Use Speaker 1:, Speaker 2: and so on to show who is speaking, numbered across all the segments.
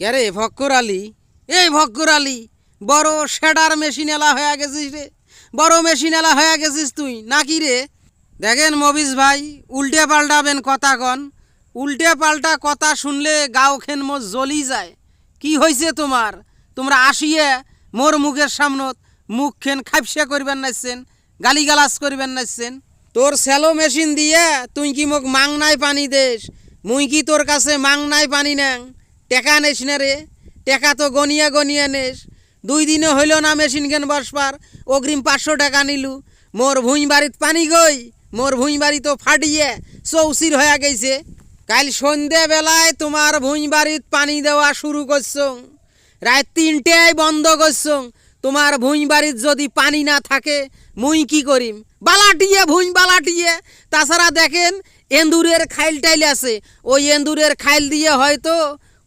Speaker 1: কে রে ভক্কর আলী? এই ভক্কর আলী, বড় শেডার মেশিন এলা হয়ে গেছিস রে। বড় মেশিন এলা হয়ে গেছিস তুই, নাকি রে? দেখেন মবিস ভাই, উল্টে পাল্টাবেন কথা কন। উল্টে পাল্টা কথা শুনলে গাও খেন মোর জ্বলি যায়। কি হয়েছে তোমার? তোমরা আসিয়ে মোর মুখের সামনত মুখ খেন খাপসা করবেন নাইছেন, গালিগালাজ করবেন নাইছেন। তোর স্যালো মেশিন দিয়ে তুই কি মোক মাংনায় পানি দেস? মুই কি তোর কাছে মাংনায় পানি নেং? টেকা নেস না রে। টেকা তো গনিয়ে গনিয়ে নেস। দুই দিনে হইল না মেশিন কেন বসবার। অগ্রিম পাঁচশো টাকা নিলু। মোর ভুঁই বাড়িত পানি গই। মোর ভুঁই বাড়ি তো ফাটিয়ে চৌচির হয়ে গেছে। কাল সন্ধে বেলায় তোমার ভুঁই বাড়িত পানি দেওয়া শুরু করছ। রাত তিনটেয় বন্ধ করছ। তোমার ভুঁই বাড়িত যদি পানি না থাকে, মুই কি করিম? বালাটিয়ে, ভুঁই বালাটিয়ে। তাছাড়া দেখেন, এন্দুরের খাইল টাইল আছে। ওই এন্দুরের খাইল দিয়ে হয়তো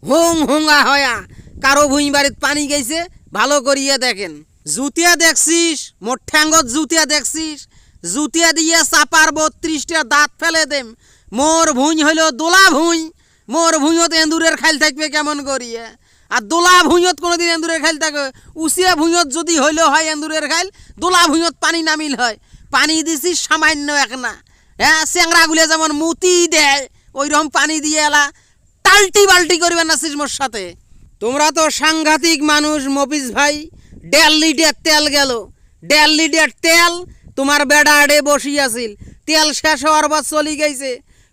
Speaker 1: হোং হোঙা হয়া। কারও ভুঁই বাড়িত পানি গেছে ভালো করিয়ে দেখেন। জুতিয়া দেখছিস মোর ঠ্যাঙ্গত জুতিয়া দেখছিস। জুতিয়া দিয়ে চাপার বত্রিশটা দাঁত ফেলে দেম। মোর ভুঁই হইল দোলা ভুঁই। মোর ভুঁইয়ত এন্দুরের খাইল থাকবে কেমন করিয়ে। আর দোলা ভুঁইয়ত কোনোদিন এন্দুরের খাইল থাকে উচিয়া ভুঁইয়ত যদি হইল হয় এন্দুরের খাইল, দোলা ভুঁইয়ত পানি নামিল হয়। পানি দিছি সামান্য এক না হ্যাঁ চেংড়াগুলো যেমন মুতি দেয় ওই রকম পানি দিয়ে এলা। টাল্টি বাল্টি করবে না মোর সাথে। তোমরা তো সাংঘাতিক মানুষ, মফিজ ভাই। দেড় লিটার তেল গেল। দেড় লিটার তেল তোমার বেড়া আড়ে বসি আছিল তেল শেষ হওয়ার পর চলি গেছে।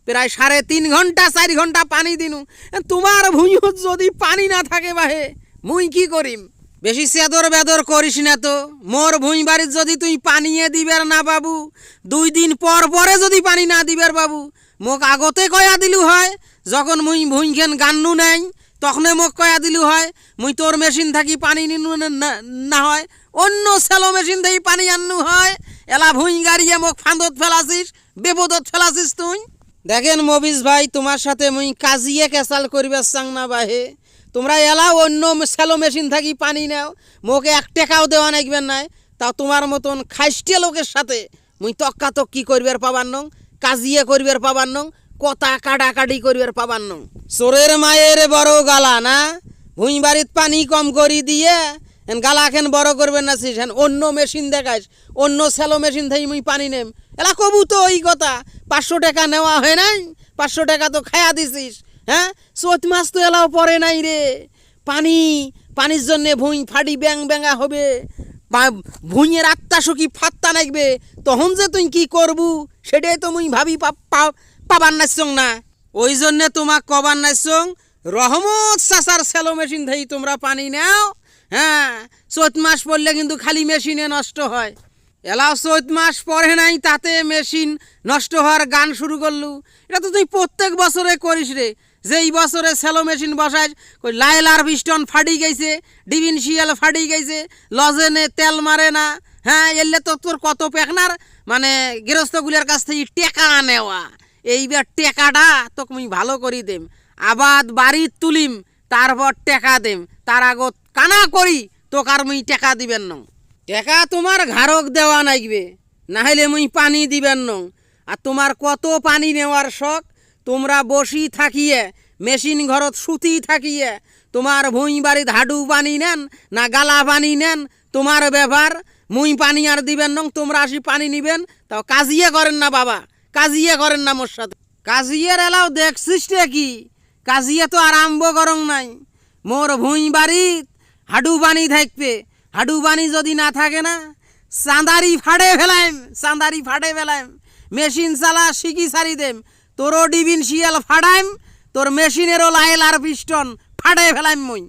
Speaker 1: প্রায় সাড়ে তিন ঘণ্টা, চার ঘণ্টা পানি দিনু। তোমার ভুঁইত যদি পানি না থাকে বাহে, মুই কি করিম? বেশি চেদর বেদর করিস না তো। মোর ভুঁই বাড়ির যদি তুই পানিয়ে দিবের না বাবু, দুই দিন পর পরে যদি পানি না দিবের বাবু, মোক আগতে কয়া দিলু হয় যখন মুই ভুঁইখান গান্নু নাই, তখনে মোক কয়া দিলু হয়, মুই তোর মেশিন থাকি পানি নিনু না- হয়, অন্য সেলো মেশিন থেকে পানি আননু হয়, এলা ভুঁই গাড়িয়ে মোক ফাঁদত ফেলাছিস বেপদত ফেলাছিস তুই? দেখেন মবিস ভাই, তোমার সাথে মুই কাজিয়ে কেসাল করিবার চাং না বাহে। তোমরা এলা অন্য সেলো মেশিন থাকি পানি নাও, মোকে এক টাকাও দেওয়া নাকবেন নাই। তা তোমার মতন খাইস্টে লোকের সাথে মুই তক্কা তক্কি করবার পাবার নং কাজিয়ে করিবার পাবার নং কথা কাটাকাটি করিবার পাবার নং চোরের মায়ের বড় গালা না? ভুঁই বাড়িত পানি কম করি দিয়ে এন গালা খেন বড় করবেন না হেন অন্য মেশিন দেখাইস, অন্য সেলো মেশিন থেকে মুই পানি নেম। এলা কবু তো ওই কথা, পাঁচশো টাকা নেওয়া হয় নাই? পাঁচশো টাকা তো খায়া দিছিস হ্যাঁ? চৈত মাস তো এলাও পরে নাই রে। পানি, পানির জন্যে ভুঁই ফাটি ব্যাং ব্যাঙা হবে। ভুঁইয়ের আত্মা সুখী ফাত্তা নাকবে তখন যে তুই কি করবু, সেটাই তো মুই ভাবি পা- পা- পাবার নাচং না ওই জন্যে তোমাক কবার নাচং রহমত চাচার সেলো মেশিন থেই তোমরা পানি নাও। হ্যাঁ চৈত মাস পড়লে কিন্তু খালি মেশিনে নষ্ট হয়। এলাও চৈত মাস পরে নাই, তাতে মেশিন নষ্ট হওয়ার গান শুরু করলু। এটা তো তুই প্রত্যেক বছরে করিস রে। যেই বছরে সেলো মেশিন বসাইস কই লাইলার পিস্টন ফাটি গেছে, ডিভিনশিয়াল ফাটি গেছে লজেনে তেল মারে না। হ্যাঁ এলে তো তোর কত পেকনার মানে গৃহস্থগুলোর কাছ থেকে টেকা নেওয়া। এইবার টেকাটা তোকে আমি ভালো করি দেম। আবাদ বাড়ির তুলিম, তারপর টেকা দেম। তার আগত কানা করি, তোক আর মুই টেকা দিবেন নং। টেকা তোমার ঘাড়ক দেওয়া নাইবে না হলে মুই পানি দিবেন নং। আর তোমার কত পানি নেওয়ার শখ? তোমরা বসি থাকিয়ে, মেশিন ঘরত সুতি থাকিয়ে, তোমার ভুঁই বাড়িত হাডু পানি নেন, না গালা পানি নেন, তোমার ব্যাপার। মুই পানি আর দিবেন নং, তোমরা আসি পানি নিবেন, তাও কাজিয়ে করেন না বাবা। কাজিয়ে করেন না মোর সাথে। কাজিয়ের এলাও দেখছিস কি? কাজিয়া তো আরম্ভ করং নাই। মোর ভুঁই বাড়িত হাডু পানি থাকবে। হাডু পানি যদি না থাকে না, চাঁদারি ফাড়ে ফেলাইম, চাঁদারি ফাড়ে ফেলাইম। মেশিন চালা শিখি সারি দেম। তোরও ডিবিন শিয়াল ফাড়াইম, তোর মেশিনেরও লাইল আর পিস্টন ফাড়ে ফেলাইম মুই।